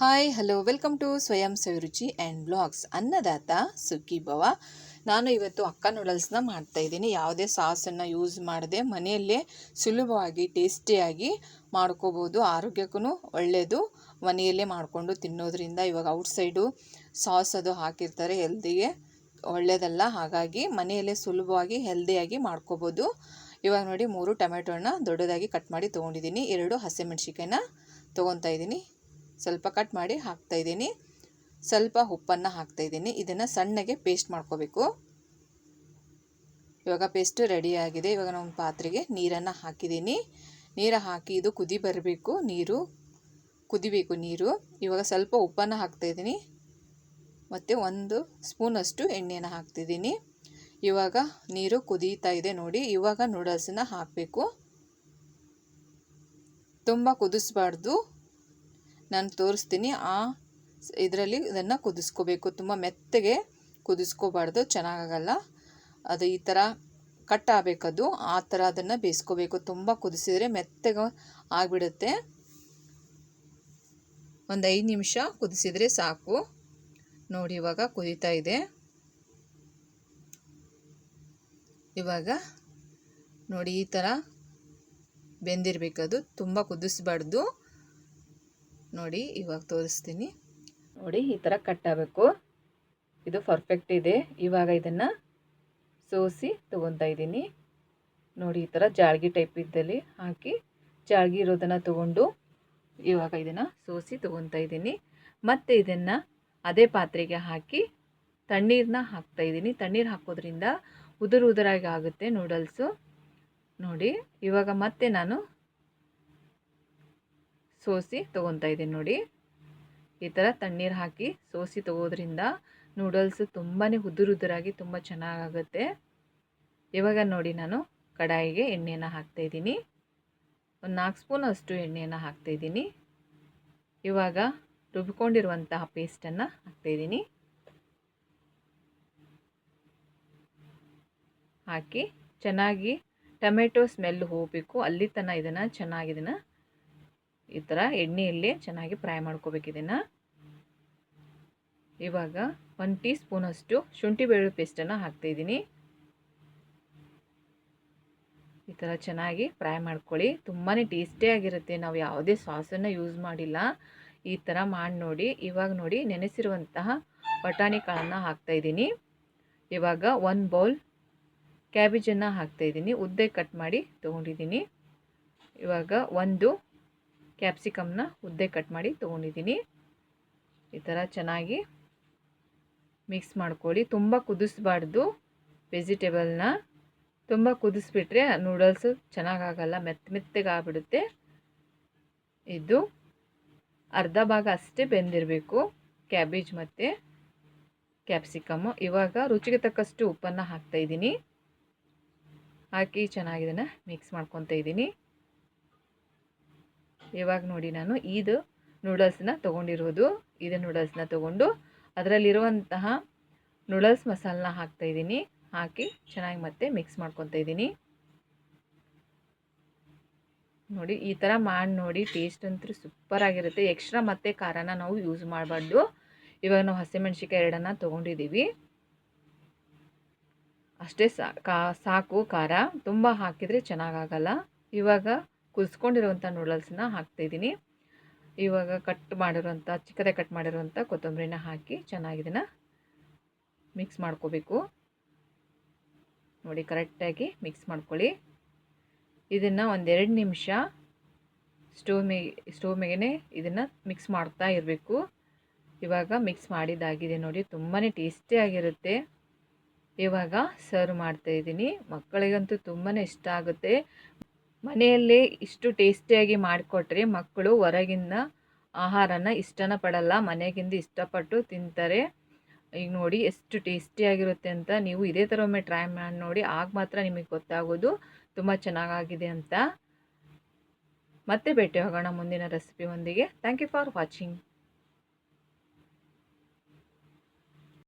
Hi hello welcome to ಸ್ವಯಂ ಸವಿರುಚಿ and blogs ಅನ್ನದಾತ ಸುಖಿ ಭವ ನಾನು ಇವತ್ತು ಅಕ್ಕ ನೂಡಲ್ಸ್ನ ಮಾಡ್ತಾ ಇದ್ದೀನಿ. ಯಾವುದೇ ಸಾಸನ್ನು ಯೂಸ್ ಮಾಡದೆ ಮನೆಯಲ್ಲೇ ಸುಲಭವಾಗಿ ಟೇಸ್ಟಿಯಾಗಿ ಮಾಡ್ಕೋಬೋದು ಆರೋಗ್ಯಕ್ಕೂ ಒಳ್ಳೆಯದು ಮನೆಯಲ್ಲೇ ಮಾಡಿಕೊಂಡು ತಿನ್ನೋದ್ರಿಂದ ಇವಾಗ ಔಟ್ಸೈಡು ಸಾಸ್ ಅದು ಹಾಕಿರ್ತಾರೆ ಹೆಲ್ದಿಗೆ ಒಳ್ಳೆಯದಲ್ಲ ಹಾಗಾಗಿ ಮನೆಯಲ್ಲೇ ಸುಲಭವಾಗಿ ಹೆಲ್ದಿಯಾಗಿ ಮಾಡ್ಕೋಬೋದು ಇವಾಗ ನೋಡಿ, ಮೂರು ಟೊಮೆಟೊನ ದೊಡ್ಡದಾಗಿ ಕಟ್ ಮಾಡಿ ತೊಗೊಂಡಿದ್ದೀನಿ. ಎರಡು ಹಸಿಮೆಣ್ಸಿಕಾಯಿನ ತೊಗೊತಾ ಇದ್ದೀನಿ. ಸ್ವಲ್ಪ ಕಟ್ ಮಾಡಿ ಹಾಕ್ತಾಯಿದ್ದೀನಿ ಸ್ವಲ್ಪ ಉಪ್ಪನ್ನು ಹಾಕ್ತಾಯಿದ್ದೀನಿ ಇದನ್ನು ಸಣ್ಣಗೆ ಪೇಸ್ಟ್ ಮಾಡ್ಕೋಬೇಕು. ಇವಾಗ ಪೇಸ್ಟು ರೆಡಿಯಾಗಿದೆ ಇವಾಗ ನಾನು ಪಾತ್ರೆಗೆ ನೀರನ್ನು ಹಾಕಿದ್ದೀನಿ. ನೀರು ಹಾಕಿ ಇದು ಕುದಿ ಬರಬೇಕು. ನೀರು, ಕುದಿಬೇಕು ನೀರು. ಇವಾಗ ಸ್ವಲ್ಪ ಉಪ್ಪನ್ನು ಹಾಕ್ತಾಯಿದ್ದೀನಿ ಮತ್ತು ಒಂದು ಸ್ಪೂನಷ್ಟು ಎಣ್ಣೆಯನ್ನು ಹಾಕ್ತಿದ್ದೀನಿ ಇವಾಗ ನೀರು ಕುದೀತಾ ಇದೆ ನೋಡಿ. ಇವಾಗ ನೂಡಲ್ಸನ್ನ ಹಾಕಬೇಕು. ತುಂಬ ಕುದಿಸ್ಬಾರ್ದು. ನಾನು ತೋರಿಸ್ತೀನಿ. ಆ ಇದರಲ್ಲಿ ಇದನ್ನು ಕುದಿಸ್ಕೋಬೇಕು. ತುಂಬ ಮೆತ್ತಗೆ ಕುದಿಸ್ಕೋಬಾರ್ದು. ಚೆನ್ನಾಗಾಗಲ್ಲ ಅದು ಈ ಥರ ಕಟ್ ಆಗಬೇಕದು. ಆ ಥರ ಅದನ್ನು ಬೇಯಿಸ್ಕೋಬೇಕು. ತುಂಬ ಕುದಿಸಿದರೆ ಮೆತ್ತಗೆ ಆಗಿಬಿಡುತ್ತೆ. ಒಂದು ಐದು ನಿಮಿಷ ಕುದಿಸಿದರೆ ಸಾಕು. ನೋಡಿ, ಇವಾಗ ಕುದೀತಾ ಇದೆ. ಇವಾಗ ನೋಡಿ, ಈ ಥರ ಬೆಂದಿರಬೇಕದು. ತುಂಬ ಕುದಿಸ್ಬಾರ್ದು. ನೋಡಿ, ಇವಾಗ ತೋರಿಸ್ತೀನಿ. ನೋಡಿ, ಈ ಥರ ಕಟ್ಟಾಗಬೇಕು ಇದು ಪರ್ಫೆಕ್ಟ್ ಇದೆ. ಇವಾಗ ಇದನ್ನು ಸೋಸಿ ತೊಗೊತಾ ಇದ್ದೀನಿ. ನೋಡಿ, ಈ ಥರ ಜಾಳ್ಗಿ ಟೈಪ್ ಇದ್ದಲ್ಲಿ ಹಾಕಿ ಜಾಳ್ಗಿ ಇರೋದನ್ನು ತೊಗೊಂಡು ಇವಾಗ ಇದನ್ನು ಸೋಸಿ ತೊಗೊತಾ ಇದ್ದೀನಿ. ಮತ್ತು ಇದನ್ನು ಅದೇ ಪಾತ್ರೆಗೆ ಹಾಕಿ ತಣ್ಣೀರನ್ನ ಹಾಕ್ತಾ ಇದ್ದೀನಿ. ತಣ್ಣೀರು ಹಾಕೋದ್ರಿಂದ ಉದುರು ಉದುರಾಗಿ ಆಗುತ್ತೆ ನೂಡಲ್ಸು ನೋಡಿ, ಇವಾಗ ಮತ್ತೆ ನಾನು ಸೋಸಿ ತೊಗೊತಾ ಇದ್ದೀನಿ ನೋಡಿ. ಈ ಥರ ತಣ್ಣೀರು ಹಾಕಿ ಸೋಸಿ ತೊಗೋದ್ರಿಂದ ನೂಡಲ್ಸ್ ತುಂಬಾ ಉದುರುದುರಾಗಿ ತುಂಬ ಚೆನ್ನಾಗಾಗುತ್ತೆ. ಇವಾಗ ನೋಡಿ ನಾನು ಕಡಾಯಿಗೆ ಎಣ್ಣೆಯನ್ನು ಹಾಕ್ತಾಯಿದ್ದೀನಿ ಒಂದು ನಾಲ್ಕು ಸ್ಪೂನ್ ಅಷ್ಟು ಎಣ್ಣೆಯನ್ನು ಹಾಕ್ತಾಯಿದ್ದೀನಿ ಇವಾಗ ರುಬ್ಕೊಂಡಿರುವಂತಹ ಪೇಸ್ಟನ್ನು ಹಾಕ್ತಾಯಿದ್ದೀನಿ ಹಾಕಿ ಚೆನ್ನಾಗಿ ಟೊಮೆಟೊ ಸ್ಮೆಲ್ ಹೋಗಬೇಕು. ಅಲ್ಲಿ ತನಕ ಇದನ್ನು ಚೆನ್ನಾಗಿ ಇದನ್ನು ಈ ಥರ ಎಣ್ಣೆಯಲ್ಲಿ ಚೆನ್ನಾಗಿ ಫ್ರೈ ಮಾಡ್ಕೋಬೇಕು ಇದನ್ನು. ಇವಾಗ ಒಂದು ಟೀ ಸ್ಪೂನಷ್ಟು ಶುಂಠಿ ಬೆಳ್ಳುಳ್ಳಿ ಪೇಸ್ಟನ್ನು ಹಾಕ್ತಾಯಿದ್ದೀನಿ ಈ ಥರ ಚೆನ್ನಾಗಿ ಫ್ರೈ ಮಾಡ್ಕೊಳ್ಳಿ. ತುಂಬಾ ಟೇಸ್ಟಿಯಾಗಿರುತ್ತೆ ನಾವು ಯಾವುದೇ ಸಾಸನ್ನು ಯೂಸ್ ಮಾಡಿಲ್ಲ. ಈ ಥರ ಮಾಡಿ ನೋಡಿ. ಇವಾಗ ನೋಡಿ ನೆನೆಸಿರುವಂತಹ ಬಟಾಣಿ ಕಾಳನ್ನು ಹಾಕ್ತಾಯಿದ್ದೀನಿ ಇವಾಗ ಒಂದು ಬೌಲ್ ಕ್ಯಾಬೇಜನ್ನು ಹಾಕ್ತಾಯಿದ್ದೀನಿ ಉದ್ದೆ ಕಟ್ ಮಾಡಿ ತೊಗೊಂಡಿದ್ದೀನಿ. ಇವಾಗ ಒಂದು ಕ್ಯಾಪ್ಸಿಕಮ್ನ ಉದ್ದೆ ಕಟ್ ಮಾಡಿ ತೊಗೊಂಡಿದ್ದೀನಿ. ಈ ಥರ ಚೆನ್ನಾಗಿ ಮಿಕ್ಸ್ ಮಾಡ್ಕೊಳ್ಳಿ. ತುಂಬ ಕುದಿಸ್ಬಾರ್ದು ವೆಜಿಟೇಬಲ್ನ ತುಂಬ ಕುದಿಸ್ಬಿಟ್ರೆ ನೂಡಲ್ಸು ಚೆನ್ನಾಗಾಗಲ್ಲ ಮೆತ್ತ ಮೆತ್ತಗಾಗ್ಬಿಡುತ್ತೆ. ಇದು ಅರ್ಧ ಭಾಗ ಅಷ್ಟೇ ಬೆಂದಿರಬೇಕು ಕ್ಯಾಬೇಜ್ ಮತ್ತು ಕ್ಯಾಪ್ಸಿಕಮ್ಮು ಇವಾಗ ರುಚಿಗೆ ತಕ್ಕಷ್ಟು ಉಪ್ಪನ್ನು ಹಾಕ್ತಾಯಿದ್ದೀನಿ ಹಾಕಿ ಚೆನ್ನಾಗಿದನ್ನು ಮಿಕ್ಸ್ ಮಾಡ್ಕೊತ ಇದ್ದೀನಿ. ಇವಾಗ ನೋಡಿ ನಾನು ಇದು ನೂಡಲ್ಸ್ನ ತೊಗೊಂಡಿರೋದು. ಇದು ನೂಡಲ್ಸ್ನ ತೊಗೊಂಡು ಅದರಲ್ಲಿರುವಂತಹ ನೂಡಲ್ಸ್ ಮಸಾಲನ್ನ ಹಾಕ್ತಾಯಿದ್ದೀನಿ ಹಾಕಿ ಚೆನ್ನಾಗಿ ಮತ್ತೆ ಮಿಕ್ಸ್ ಮಾಡ್ಕೊತಾ ಇದ್ದೀನಿ. ನೋಡಿ, ಈ ಥರ ಮಾಡಿ ನೋಡಿ ಟೇಸ್ಟ್ ಅಂತೂ ಸೂಪರಾಗಿರುತ್ತೆ ಎಕ್ಸ್ಟ್ರಾ ಮತ್ತೆ ಖಾರನ ನಾವು ಯೂಸ್ ಮಾಡಬಾರ್ದು. ಇವಾಗ ನಾವು ಹಸಿಮೆಣ್ಸಿಕಾಯಿ ಎರಡನ್ನ ತೊಗೊಂಡಿದ್ದೀವಿ. ಅಷ್ಟೇ ಸಾಕು ಖಾರ. ತುಂಬ ಹಾಕಿದರೆ ಚೆನ್ನಾಗಾಗಲ್ಲ. ಇವಾಗ ಕುದಿಸ್ಕೊಂಡಿರುವಂಥ ನೂಡಲ್ಸ್ನ ಹಾಕ್ತಾಯಿದ್ದೀನಿ ಇವಾಗ ಕಟ್ ಮಾಡಿರುವಂಥ, ಚಿಕ್ಕದಾಗಿ ಕಟ್ ಮಾಡಿರುವಂಥ ಕೊತ್ತಂಬರಿನ ಹಾಕಿ ಚೆನ್ನಾಗಿ ಮಿಕ್ಸ್ ಮಾಡ್ಕೋಬೇಕು. ನೋಡಿ ಕರೆಕ್ಟಾಗಿ ಮಿಕ್ಸ್ ಮಾಡ್ಕೊಳ್ಳಿ. ಇದನ್ನು ಒಂದೆರಡು ನಿಮಿಷ ಸ್ಟೋವ್ ಮೇ ಸ್ಟೋವ್ ಮೇಗೇ ಇದನ್ನು ಮಿಕ್ಸ್ ಮಾಡ್ತಾ ಇರಬೇಕು. ಇವಾಗ ಮಿಕ್ಸ್ ಮಾಡಿದ್ದಾಗಿದೆ ನೋಡಿ ತುಂಬಾ ಟೇಸ್ಟಿಯಾಗಿರುತ್ತೆ ಇವಾಗ ಸರ್ವ್ ಮಾಡ್ತಾಯಿದ್ದೀನಿ ಮಕ್ಕಳಿಗಂತೂ ತುಂಬಾ ಇಷ್ಟ ಆಗುತ್ತೆ. ಮನೆಯಲ್ಲೇ ಇಷ್ಟು ಟೇಸ್ಟಿಯಾಗಿ ಮಾಡಿಕೊಟ್ರೆ ಮಕ್ಕಳು ಹೊರಗಿನ ಆಹಾರನ ಇಷ್ಟನ ಪಡಲ್ಲ, ಮನೆಗಿಂದ ಇಷ್ಟಪಟ್ಟು ತಿಂತಾರೆ. ಈಗ ನೋಡಿ ಎಷ್ಟು ಟೇಸ್ಟಿಯಾಗಿರುತ್ತೆ ಅಂತ ನೀವು ಇದೇ ಥರ ಒಮ್ಮೆ ಟ್ರೈ ಮಾಡಿ ನೋಡಿ, ಆಗ ಮಾತ್ರ ನಿಮಗೆ ಗೊತ್ತಾಗೋದು ತುಂಬ ಚೆನ್ನಾಗಾಗಿದೆ ಅಂತ. ಮತ್ತೆ ಭೇಟಿ ಹೋಗೋಣ ಮುಂದಿನ ರೆಸಿಪಿಯೊಂದಿಗೆ. Thank you for watching